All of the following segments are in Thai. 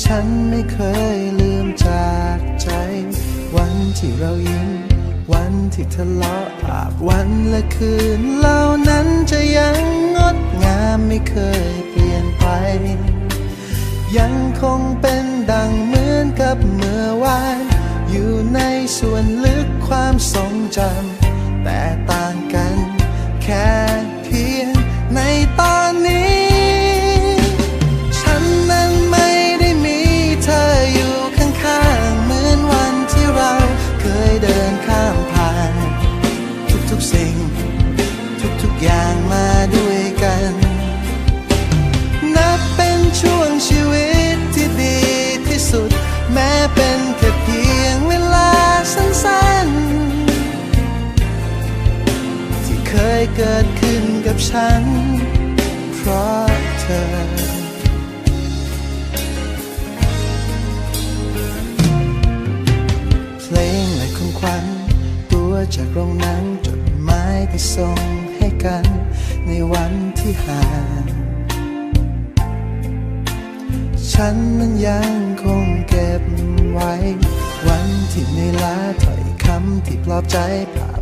ฉันไม่เคยลืมจากใจ วันที่เรายิ้ม วันที่ทะเลาะอาบวันและคืนเหล่านั้นจะยังงดงามไม่เคยเปลี่ยนไป ยังคงเป็นดังเหมือนกับเมื่อวาน อยู่ในส่วนลึกความทรงจำแต่ต่าง ฉัน เพราะเธอเพลงและของขวัญตัวจากโรงหนังจดหมายที่ส่งให้กัน ในวันที่ห่าง ฉันนั้นยังคงเก็บไว้ วันที่เหนื่ลาถ้อยคำที่ปลอบใจภาพ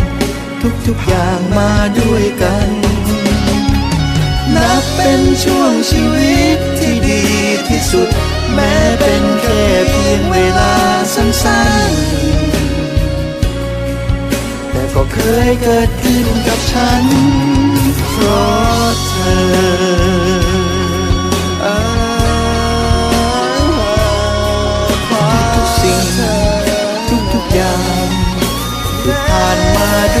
ทุกๆอย่างมาด้วยกัน นับเป็นช่วงชีวิตที่ดีที่สุด แม้เป็นแค่เพียงเวลาสั้นๆ แต่ก็เคยเกิดขึ้นกับฉัน เพราะเธอทุกๆสิ่งทุกๆอย่างที่ผ่านมาด้วย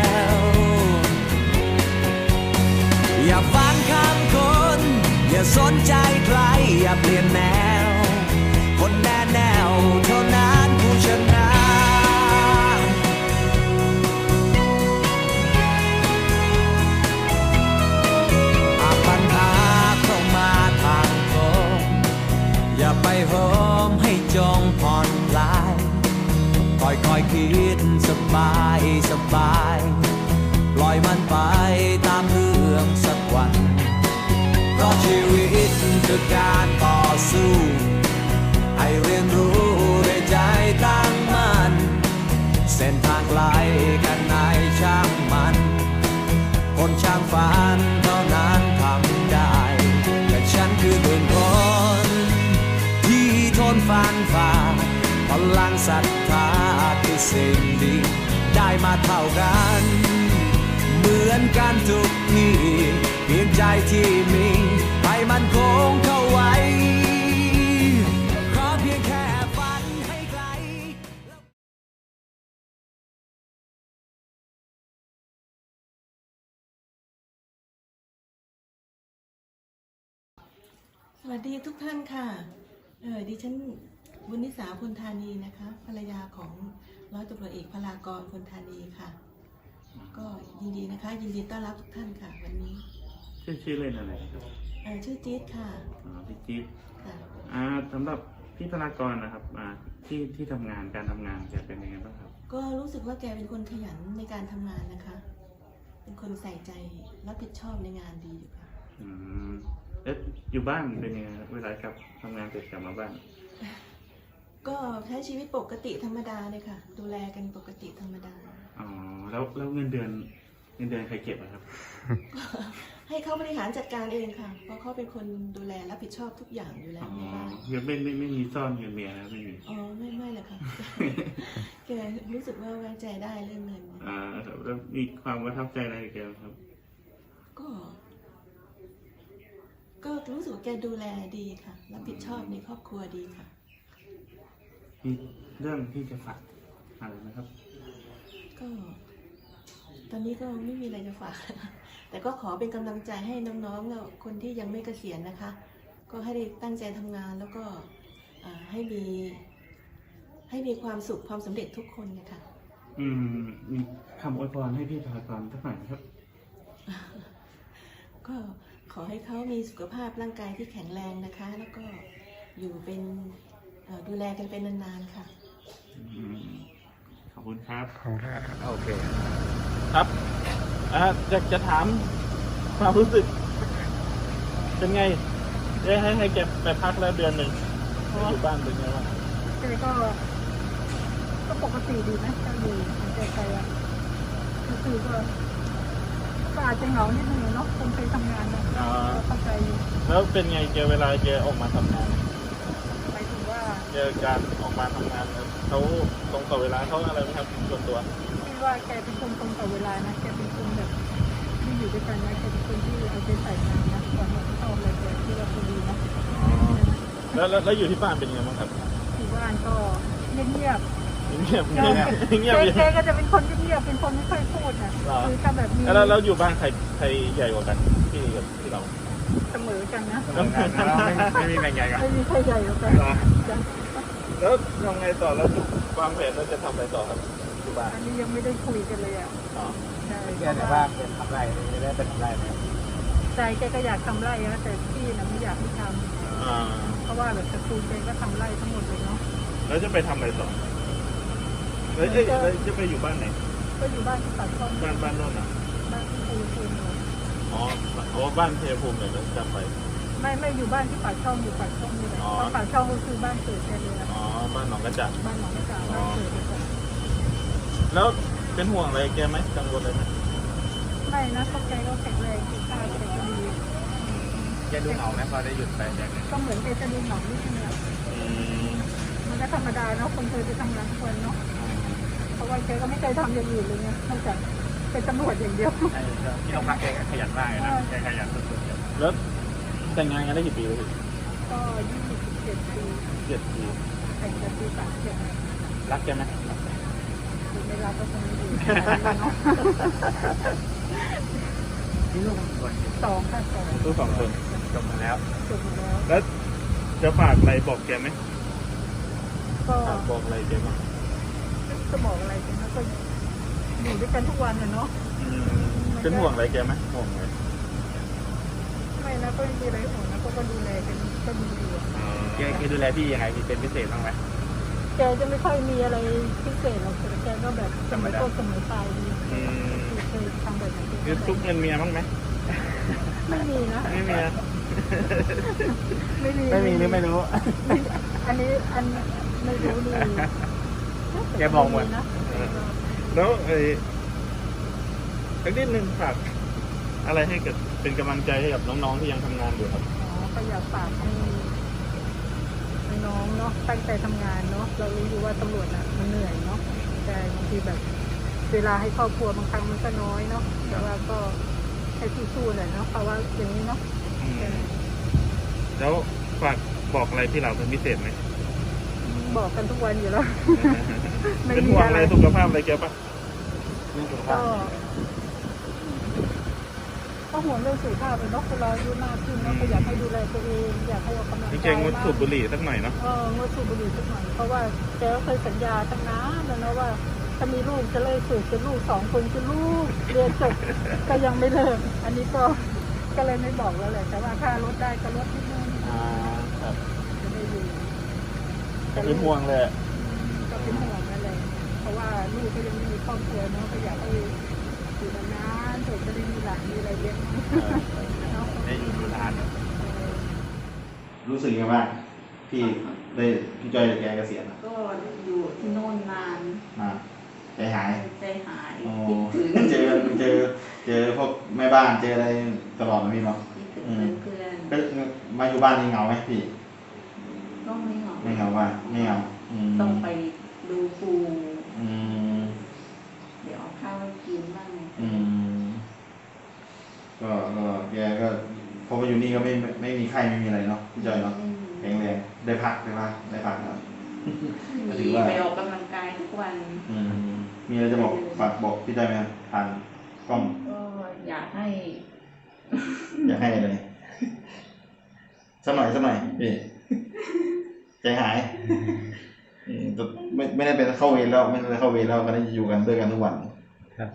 ว สนใจใครอย่าเปลี่ยนแนว คนแน่แนวเท่านั้น นฟันฝ่าพลังศรัทธาคือสิ่งดีได้มาเท่ากัน เหมือนกันทุกทีเพียงใจที่มีให้มันคงเข้าไว้ขอเพียงแค่ฝันให้ไกลสวัสดีทุกท่านค่ะ เออดิฉันบุญนิสาพลธานีนะคะ ภรรยาของร้อยตำรวจเอกพลากรพลธานีค่ะ ก็ยินดีนะคะ ยินดีต้อนรับทุกท่านค่ะ วันนี้ชื่อชื่อเล่นอะไรครับเออชื่อจี๊ดค่ะอ๋อพี่จิ๊บค่ะ อ่าสำหรับพี่ธนากรนะครับอ่าที่ที่ทำงานการทำงานจะเป็นยังไงบ้างครับก็รู้สึกว่าแกเป็นคนขยันในการทำงานนะคะ เป็นคนใส่ใจรับผิดชอบในงานดีอยู่ค่ะ อืม เอ๊ะอยู่บ้านเป็นยังไงครับเวลากลับทำงานเสร็จกลับมาบ้าน ก็ใช้ชีวิตปกติธรรมดาเลยค่ะ ดูแลกันปกติธรรมดา อ๋อ แล้วแล้วเงินเดือนเงินเดือนใครเก็บอะครับ ให้เขาบริหารจัดการเองค่ะ เพราะเขาเป็นคนดูแลรับผิดชอบทุกอย่างอยู่แล้อ๋วอในบ้านยังไม่ไม่ไม่มีซ่อนเงินเมียนะไม่มี อ๋อไม่ไม่เลยค่ะ แกรู้สึกว่าไว้ใจได้เรื่องเงิน อ่าครับแล้วมีความประทับใจอะไรกับแกบ้างครับ ก็ ก็รู้สึกว่าแกดูแลดีค่ะ รับผิดชอบในครอบครัวดีค่ะ มีเรื่องที่จะฝากอะไรไหมครับ ก็ ตอนนี้ก็ไม่มีอะไรจะฝาก แต่ก็ขอเป็นกำลังใจให้น้องๆแล้วคนที่ยังไม่เกษียณนะคะ ก็ให้ได้ตั้งใจทำงานแล้วก็อ่าให้มีให้มีความสุขความสำเร็จทุกคนนะคะ อืมมีคำอวยพรให้พี่ธนากรสักหน่อยนะครับ ก็ ขอให้เขามีสุขภาพร่างกายที่แข็งแรงนะคะ แล้วก็อยู่เป็นเอ่อดูแลกันเป็นนานๆค่ะอืมขอบคุณครับโอเค ครับอ่าอยากจะถามความรู้สึก เป็นไง ได้ให้ให้แกไปพักแล้วเดือนหนึ่งอยู่บ้านเป็นไงบ้างแกก็ ก็ปกติดีนะก็อยู่ของแกไปอะก็คือก็ ก็อาจจะเหงานิดนึงอะเนาะคนเคยทำงานนะอ่าก็เข้าใจอยู่แล้วเป็นไงแกเวลาแกออกมาทำงาน หมายถึงว่าแกการออกมาทำงานเขาตรงต่อเวลาเขาอะไรไหมครับส่วนตัวที่ว่าแกเป็นคนตรงต่อเวลานะแกเป็นคนแบบที่อยู่ด้วยกันนะแกเป็นคนที่เอาใจใส่งานนะก่อนมาชอบอะไรแกที่ว่าพอดีนะแล้วแล้วแล้วอยู่ที่บ้านเป็นไงบ้างครับ ที่บ้านก็เงียบ เงียบๆเงียบเงียบแกเงียบแกก็จะเป็นคนเงียบๆเป็นคนไม่ค่อยพูดนะเหรอคือถ้าแบบมีแล้วแล้วอยู่บ้านใครใครใหญ่กว่ากันพี่กับพี่เราเสมอกันนะไม่มีแบ่งใหญ่กันไม่มีใครใหญ่กว่ากันเหรอจ้ะแล้วทำไงต่อแล้ววางแผนแล้วจะทำอะไรต่อครับอยู่บ้านอันนี้ยังไม่ได้คุยกันเลยอะอ๋อใช่แกแต่ว่าเป็นทำไรไม่ได้เป็นทำไรไหมใจแกก็อยากทำไร่นะแต่พี่นะไม่อยากให้ทอ่าำเพราะว่าแบบตระกูลแกก็ทำไร่ทั้งหมดเลยเนาะแล้วจะไปทำอะไรต่อ แล้วเอ้ยแล้วจะไปอยู่บ้านไหน ก็อยู่บ้านที่ปักช่องบ้านบ้านโน่นอะบ้านที่ปูปูนเลยอ๋ออ๋อบ้านเทภูมิเนี่ยแล้วจะไปใไม่ไม่อยู่บ้านที่ปากช่องอยู่ปากช่องนี่แหละเพราะปากช่องก็คือบ้านเกิดแกเลยอะอ๋อ บ้านหนองกระจับบ้านหนองไม่กลางบ้านเกิดเลยจ้ะแล้วเป็นห่วงอะไรแกไหมกังวลอะไรไหมไม่นะเพราะแกก็แข็งแรงกินข้าวแกก็ดีแกดูเหงาไหมพอได้หยุดไปแกเนี่ยก็เหมือนแกจะดูหนังนิดนึงอะอืมมันก็ธรรมดาเนาะคนเคยไปทำงานทุกวันเนาะเพ ราะว่าแกก็ไม่เคยทำอย่างอื่นเลยไงนอกจากเป็นตำรวจอย่างเดียว ใช่ที่ต้องพักแกขยันมากเลยนะแกขยันสุดๆเลยแล้วแต่งงานกันได้กี่ปีแล้วพี่ก็ยี่สิบเจ็ดปีเจ็ดปีแต่งกันปีสามเจ็ดรักแกไหมคือไม่รับก็คงไม่ดีเนาะนี่ลูกคนสองค่ะสองลูกสองคนจบมาแล้วจบมาแล้ว แล้วจะฝากอะไรบอกแกไหมก็ฝากบอกอะไรแกบ้าง จะบอกอะไรกันนะก็อยู่ด้วยกันทุกวันอะเนาะอืมเป็นห่วงอะไรแกไหมห่วงอะไรไม่นะก็ไม่มีอะไรห่วงนะก็ก็ดูแลกันก็ดีอยู่อะแกแกดูแลพี่ยังไงมีเป็นพิเศษบ้างไหม แกจะไม่ค่อยมีอะไรพิเศษหรอกแต่แกก็แบบสมัยต้นสมัยปลายดีอืม เคยทำแบบนั้นคือทุกเงินเมียบ้างไหมไม่มีนะ ไม่มีนะไม่มี ไม่มีหรือไม่รู้ อันนี้อันไม่รู้ดี แกบอกหมดนะแล้วไอ้สักนิดนึงฝากอะไรให้กับเป็นกำลังใจให้กับน้องๆที่ยังทำงานอยู่ครับอ๋อก็อยากฝากให้ให้น้องเนาะตั้งใจทำงานเนาะเรารู้อยู่ว่าตำรวจน่ะมันเหนื่อยเนาะแต่บางทีแบบเวลาให้ครอบครัวบางครั้งมันก็น้อยเนาะแต่ว่าก็ให้สู้ๆหน่อยเนาะเพราะว่าอย่างนี้เนาะอืมแล้วฝากบอกอะไรพี่เราเป็นพิเศษไหมบอกกันทุกวันอยู่แล้ว ไม่เป็นมีห่วงอะอะไรไรสุขภาพอะไรแกปะเรื่องสุขก็ภาพก็ห่วงเรื่องสุขภาพเป็นเนาะคนเราอายุมากขึ้นเนาะก็อยากให้ดูแลตัวเองอยากให้ออกกำลังพี่กายแกงดสูบบุหรี่สักหน่อยเนาะเอองดสูบบุหรี่สักหน่อยเพราะว่าแกก็เคยสัญญาตั้งนานแล้วนะว่าถ้ามีลูกจะเลิกสูบจะลูกสองคนจะลูกเรียนจบก็ยังไม่เลิกอันนี้ก็ก็เลยไม่บอกแล้วแหละแต่ว่าถ้าลดได้ก็ลดนิดนึงอ่าครับจะได้อยู่เป็นห่วงเลยก็เป็นห่วงนั่นแหละ เพราะว่าลูกก็ยังไม่มีครอบครัวเนาะก็อยากให้อยู่นานๆเด็กจะได้มีหลานมีอะไรเลี้ยงเนาะได้อยู่ที่ร้านรู้สึกยังไงบ้างพี่ได้พี่จอยแกเกษียณอะก็อยู่ที่โน่นนานมาใจหายใจหายอ๋อคิดถึงเจอเจอเจอพวกแม่บ้านเจออะไรตลอดนะพี่เนาะคิดถึงอืมเพื่อนก็มาอยู่บ้านนี่เหงาไหมพี่ๆก็ไม่เหงาไม่เหงาว่าไม่เหงาอืม ต้องไปดูปูอืมเดี๋ยวเอา ข้าวให้กินบ้างอืมก็ก็แกก็พอมาอยู่นี่ก็ไม่ไม่ไม่มีไข้ไม่มีอะไรเนาะพี่จอยเนาะแข็งแรงได้พักได้พักได้พักครับ ก็ถืมีอว่า ไปออกกำลังกายทุกวัน อืมมีอะไรจะบอกฝากบอกพี่จอยไหมครับผ่านกล้องก็อยากให้อยากให้อะไรสักหน่อยสักหน่อยพี่ใจหายอืมแต่ไม่ไม่ได้เป็นเข้าเวรแล้วไม่ได้เข้าเวรแล้วก็ได้อยู่กันด้วยกันทุกวัน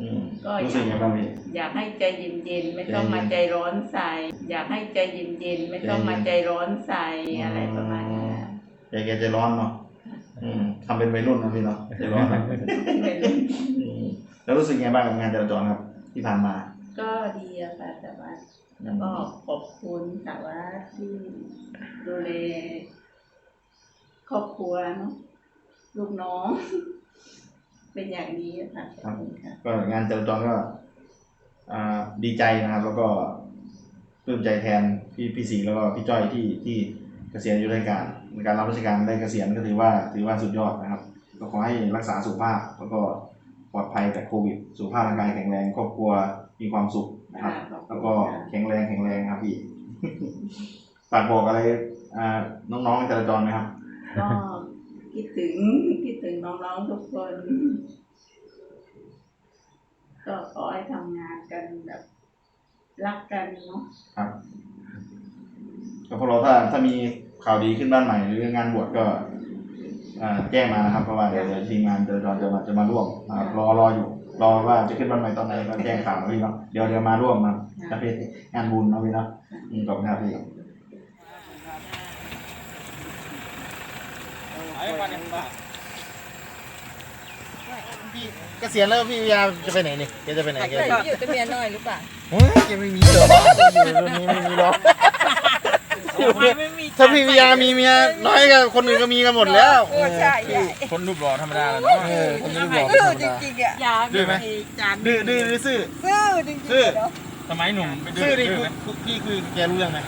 อืมก็รู้สึกยังไงบ้างพี่อยากให้ใจเย็นๆไม่ต้องมาใจเย็นใจร้อนใส่อยากให้ใจเย็นๆไม่ต้องมาใจร้อนใส่อะไรประมาณนี้นแกแกใจร้อนเนาะอืมทำเป็นวัยรุ่นนะพี่เนาะใจร้อนนะอืมแล้วรู้สึกยังไงบ้างกับงานจราจรครับ ที่ผ่านมา ก็ดีอะค่ะแต่ว่าแล้วก็ขอบคุณแต่ว่าที่ดูแลครอบครัวเนาะลูกน้อง เป็นอย่างดีอะค่ะขอบคุณค่ะก็งานจราจรก็อ่าดีใจนะครับ แล้วก็ปลื้มใจแทนพี่พี่สิงห์แล้วก็พี่จ้อยที่ที่เกษียณอายุราชการในการรับราชการได้เกษียณก็ถือว่าถือว่าสุดยอดนะครับ ก็ขอให้รักษาสุขภาพแล้วก็ปลอดภัยจากโควิด สุขภาพร่างกายแข็งแรงครอบครัวมีความสุขนะครับค่ะขอบคุณแล้วก็แข็งแรงแข็งแรงครับพี่ฝากบอกอะไรอ่าน้องๆจราจรไหมครับก็ คิดถึงคิดถึงน้องๆทุกคน ก็ขอให้ทำงานกันแบบ รักกันเนาะครับก็พวกเราถ้าถ้ามีข่าวดีขึ้นบ้านใหม่หรืองานบวชก็อ่าแจ้งมานะครับเพราะว่าเดี๋ยวเดี๋ยวทีมงานจะจะจะมาจะมาร่วมนะครับรอรออยู่รอว่าจะขึ้นบ้านใหม่ตอนไหนก็แจ้งข่าวมาพี่เนาะเดี๋ยวเดี๋ยวมาร่วมมาจะเป็นงานบุญเนาะพี่เนาะอืมขอบคุณครับพี่ เกษียณแล้วพี่ยาจะไปไหนนี่แกจะไปไหนแกอยู่กับเมียน้อยหรือเปล่าเฮ้ยแกไม่มีหรอกอยู่ตรงนี้ไม่มีหรอกถ้าพี่วิยามีเมียน้อยก็คนอื่นก็มีกันหมดแล้วเออใช่ใช่คนรูปหล่อธรรมดาแหละเนาะเออคนอื่นบอกเออจริงๆอะอย่าดื้อไหมจานดื้อดื้อดื้อซื่อซื่อจริงๆซื่อเนาะสมัยหนุ่มไปดื้ซื่อดิดื้อไหมพี่คุยกับแกรู้เรื่องไหม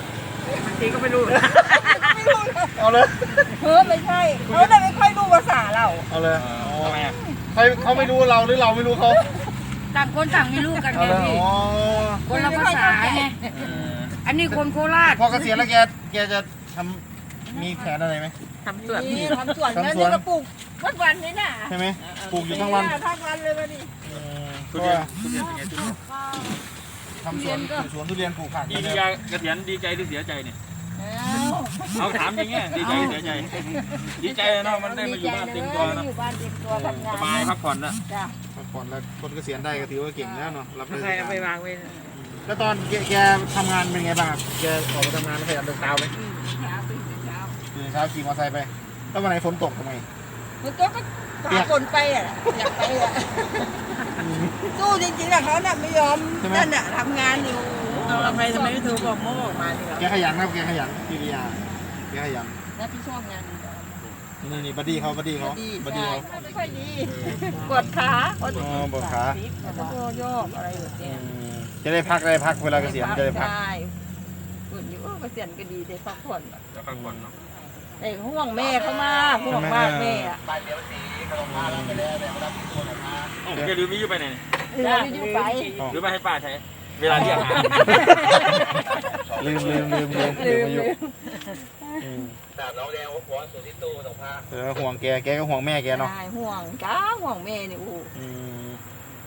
บางทีก็ไม่รู้ ไม่รู้นะเอาเลย เฮ้อไม่ใช่เขาเลยไม่ค่อยรู้ภาษาเราเอาเลยเออทำไมอะเขาเขาไม่รู้เราหรือเราไม่รู้เขาต่างคนต่างไม่รู้กันเอาไงเลยพี่ อ๋อคนละภาษาไงเอออันนี้คนโคราช พอเกษียณแล้วแกแกจะทำมีแผนอะไรไหม ทำสวนนี่ทำสวนทำแล้วสวน นี่ก็ปลูกวันวันๆนี่น่ะใช่ไหมปลูกอยู่ทั้งวัน ทั้งวันเลยวันนี้เออทุก็เรียนทุเรียนเป็นไงทุเรียน ทำสวนปลูกสวนทุเรียนปลูกผักดีเหมือนดีเดิมเกษียณดีใจหรือเสียใจเนี่ยอ้าวเอาถามอย่างเงี้ยดีใจหรือเสียใจ ดีใจเนาะมันได้มาอยู่บ้านเต็มตัวดีใจเนาะอยู่บ้านเต็มตัวทำงานสบายพักผ่อนนะจ้ะพักผ่อนแล้วคนเกษียณได้ก็ถือว่าเก่งแล้วเนาะรับราชใครการเอาไปวางไว้แล้วตอนแกแกทำงานเป็นไงบ้างครับแกออกมาทำงานขยันเดินเท้าไหมเช้าตื่นแต่เช้าตื่นเช้าขี่มอเตอร์ไซค์ไป แล้ววันไหนฝนตกทำไมมันก็ก็ ตามคนไปอะอยากไปอะสู้จริงๆอะเขาน่ะไม่ยอมนั่นอะทำงานอยู่เราทำไมทำไมไม่โทรบอกโม่ออกมาเนี่ยแกขยันครับแกขยันพี่วิยาแกขยันแล้วพี่ชอบงานนี่นี่บัดดี้เขาบัดดี้เขาดีบัดดี้เขาไม่ค่อยดีปวดขาปวดอ๋อปวดขาแล้วก็โยกอะไรแบบอืเนี้ยมจะได้พักได้พักเวลาเกษียณจะได้พักได้ปวดอยู่เออเกษียณก็ดีได้พักผ่อนจะพักผ่อนเนาะ ไอ้ห่วงแม่เขามากห่วงมากแม่อะโอ้แกลืมมีอยู่ไปไหนเนี่ยเรือที่อยู่ไป หรือไม่ให้ป้าใช้เวลาเรียกหาลืมลืมลืมลืมลืมมาอยู่อืมเออห่วงแกแกก็ห่วงแม่แกเนาะใช่ห่วงจ้าห่วงแม่เนี่ยโอ้โหอืม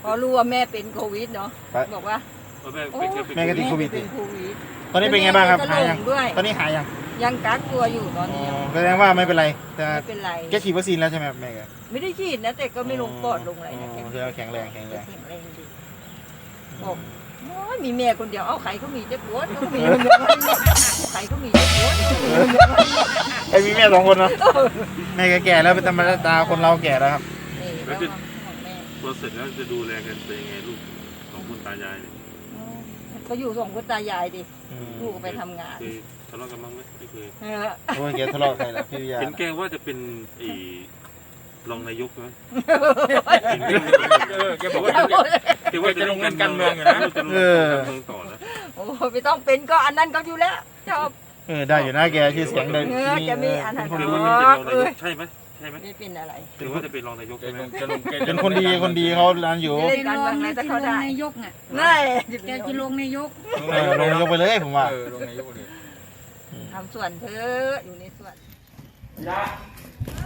พอรู้ว่าแม่เป็นโควิดเนาะไปบอกว่าเออแม่เป็นแกเป็นแม่ก็ติดโควิด เป็นโควิดตอนนี้เป็นไงบ้างครับก็หายลยังงด้วยตอนนี้หายยัง ยังกักตัวอยู่ตอนอ๋นี้ยังอแสดงว่าไม่เป็นไรแต่ไม่เป็นไรแกฉีดวัคซีนแล้วใช่ไหมครับแม่แกไม่ได้ฉีดนะแต่ก็ไม่ลงปอดลงอะไรนะอ๋แกอแสดงว่าแข็งแรงแข็งแรงแข็งแรงดีบอกโอ้ยมีแม่คนเดียวเอาใครก็มีเจ็บปวดก็มีคนเดียวใครก็มีเจ็บปวดก็มีคนเดียวไอ้ยมีแม่สองคนเนาะแม่แกแก่แล้วเป็นธรรมดาคนเราแก่แล้วครับนี่แล้วก็ของแม่พอเสร็จแล้วจะดูแลกันเป็นยังไงลูกของคุณตายายเนี่ยก็อยู่สองคนตายายดิอืมลูกก็ไปทำงานเคย ทะเลาะกันบ้างไหมไม่เคยเออโอ้ยแกทะเลาะกับใครล่ะพี่วิยาเห็นแกว่าจะเป็นไอ้รองนายกไหมเออแกบอกว่าจะแกว่าจะลงเล่นการเมืองอยู่นะจะลงการเมืองต่อแล้วโอ้ไม่ต้องเป็นก็อันนั้นก็อยู่แล้วชอบเออได้อยู่นะแกชื่อเสียงเลยเออแกมีอันนั้นเป็นคนหรืดีอว่าจะเป็นรองนายกใช่ไหมใช่ไหมไม่เป็นอะไรหรือว่าจะเป็นรองนายกใช่ไหมจะลงเป็นคนดีคนดีเขาร้านอยู่เล่เป็นนการรเมือองงในอะไรแต่ที่เขาลงได้นายกน่ะนี่แกจะลงนายกเออลงยกไปเลยผมว่าเออลงนายกเลย ทำสวนเถอะอยู่ในสวนยะ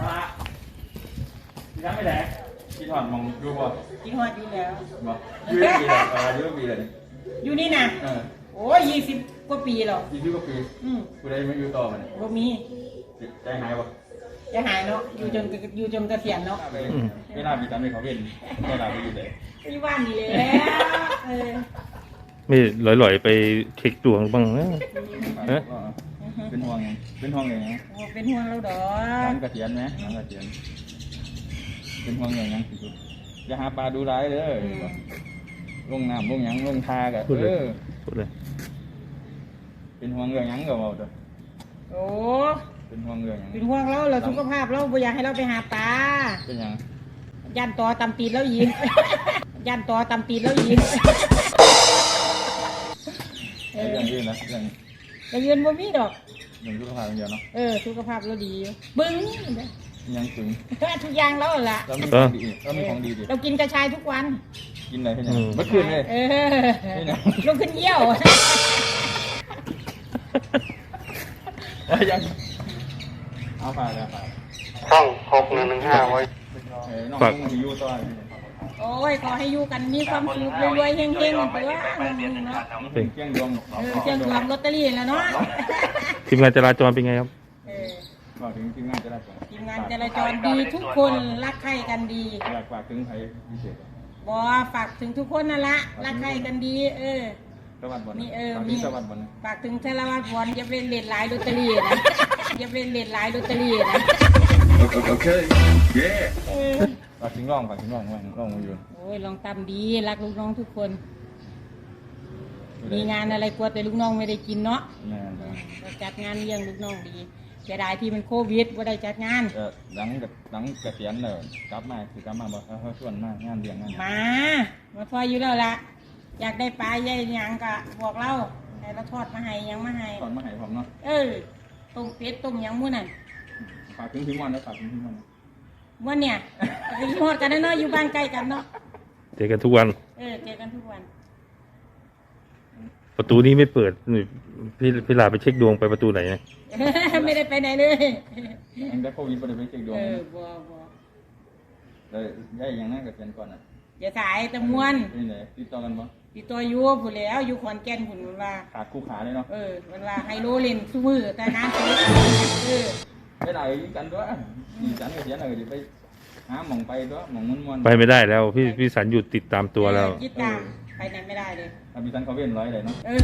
มายังไม่แหลกพี่ถอนมองดูบ่กินฮอดอยู่แล้วบ่ยืดปีเลยอ่ายืดปีเลยอยู่นี่นะเออโอ้ยยี่สิบกว่าปีแล้วยี่สิบกว่าปีอืมกูได้มาอยู่ต่อมันบ่มีใจหายบ่จะหายเนาะอยู่จนอยู่จนเกษียณเนาะเวลามีตามในเขาเป็นเวลาไปอยู่ไหนที่บ้านนี่แหละเออไม่ลอยๆไปเช็คดวงบ้างนะฮะ เป็นห่วงไงเป็นห่วงไงโอ้เป็นห่วงเราดอหลังกระเทียนไหมหลังกระเทียนเป็นห่วงไงยังสุดอย่าหาปลาดูร้ายเด้อลงน้ำลงหยังลงทากันพูดเลเอย อพูดเลย เป็นห่วงเรื่องหยังก็บอกเด้อโอ้เป็นห่วงเรื่องหยังเป็นห่วงเราเราสุขภาพเราบ่อยากให้เราไปหาปลาเป็นหยังย่านต่อตำตีนแล้วยิง ย่านต่อตำตีนแล้วยิงเอเรื่อองอื่นนะเรื่อง แต่ยืนบ่มีดอกเรื่องสุขภาพอย่างเดียวเนาะเออสุขภาพเราดีอยู่บึ้งยังถึงทุกอย่างแล้วล่ะ แล้วมีของดีแล้วมีของดีดิเรากินกระชายทุกวัน กินอะไรให้ยังเมื่อคืนเลย เออนี่นะ ลุกขึ้นเยี่ยว เอายังเอาผ่านแล้วผ่านช่องหกหนึ่งหนึ่งห้าไว้เออน้องต้องมีอยู่ต่อ โอ้ยขอให้อยู่กันมีความสุขรวยๆเฮงๆตัวเนาะเป็นเครื่องดวงเออเครื่องรวมลอตเตอรี่แล้วเนาะทีมงานจราจรเป็นไงครับ เออบอกถึงทีมงานจะได้ก่อนทีมงานจราจรดีทุกคนรักใคร่กันดีอยากฝากถึงใครพิเศษบอฝากถึงทุกคนนั่นละรักใคร่กันดี เออสวัสดิ์บอลมีเออฝากมีที่สวัสดิ์บอลฝากถึงเทรวัตบอลอย่าเป็นเลดหลายลอตเตอรี่นะอย่าเป็นเลดหลายลอตเตอรี่นะโอเคเย้เออ ฝากถึงร่องฝากถึงร่องร่องร่องมาอยู่โอ้ยลองตามดีรักลูกน้องทุกคนเมีงานอะไรกลัวแต่ลูกน้องไม่ได้กินเนาะแม่นครับก็จัดงานเลี้ยงลูกน้องดีเสียดายที่มันโควิดว่าได้จัดงาน ก็หลังกับหลังเกษียณแล้วกลับมาคือกลับมาบอกเออชวนมางานเลี้ยงงานหยังมา มาพออยู่แล้วล่ะ อยากได้ปลาใหญ่หยังก็บอกเราให้เราทอดมาให้หยังมาให้ ตอนมาให้ผมเนาะเออต้มเป็ดต้มหยังหมู่นั่น ฝากถึงพี่มอนนะฝากถึงพี่มอน มื่อเนี่ยไปฮอดกันเนาะอยู่บ้านใกล้กันเนาะเจอกันทุกวัน เออเจอกันทุกวัน ประตูนี้ไม่เปิดนี่พี่พี่ลาไปเช็คดวงไปประตูไหนเนี่ยไม่ได้ไปไหนเลยยังได้โควิดบ่ได้ไปเช็คดวงเออบัวบัวเลยย้ายอย่างนั้นเกษียณก่อนอะอย่าสายตะมวนนี่ไหนติดต่อกันบ่ติดตัวอยู่ผู้นแหล้วอยู่ขอนแก่นผุนมันว่าขาดคู่ขาเลยเนาะเออมันว่าไฮโลเล่นซุมือแต่งานซื้อเออ ไปไหนกันด้วยอีสันเกษียณเลยไปหาหม่องไปด้วยหม่องม่วนๆไปไม่ได้แล้ว พี่พี่สันหยุดติดตามตัวแล้วเออคิดตามไปไหนไม่ได้เลยถ้ามีสันเขาเว้นร้อยเลยเนาะ เออ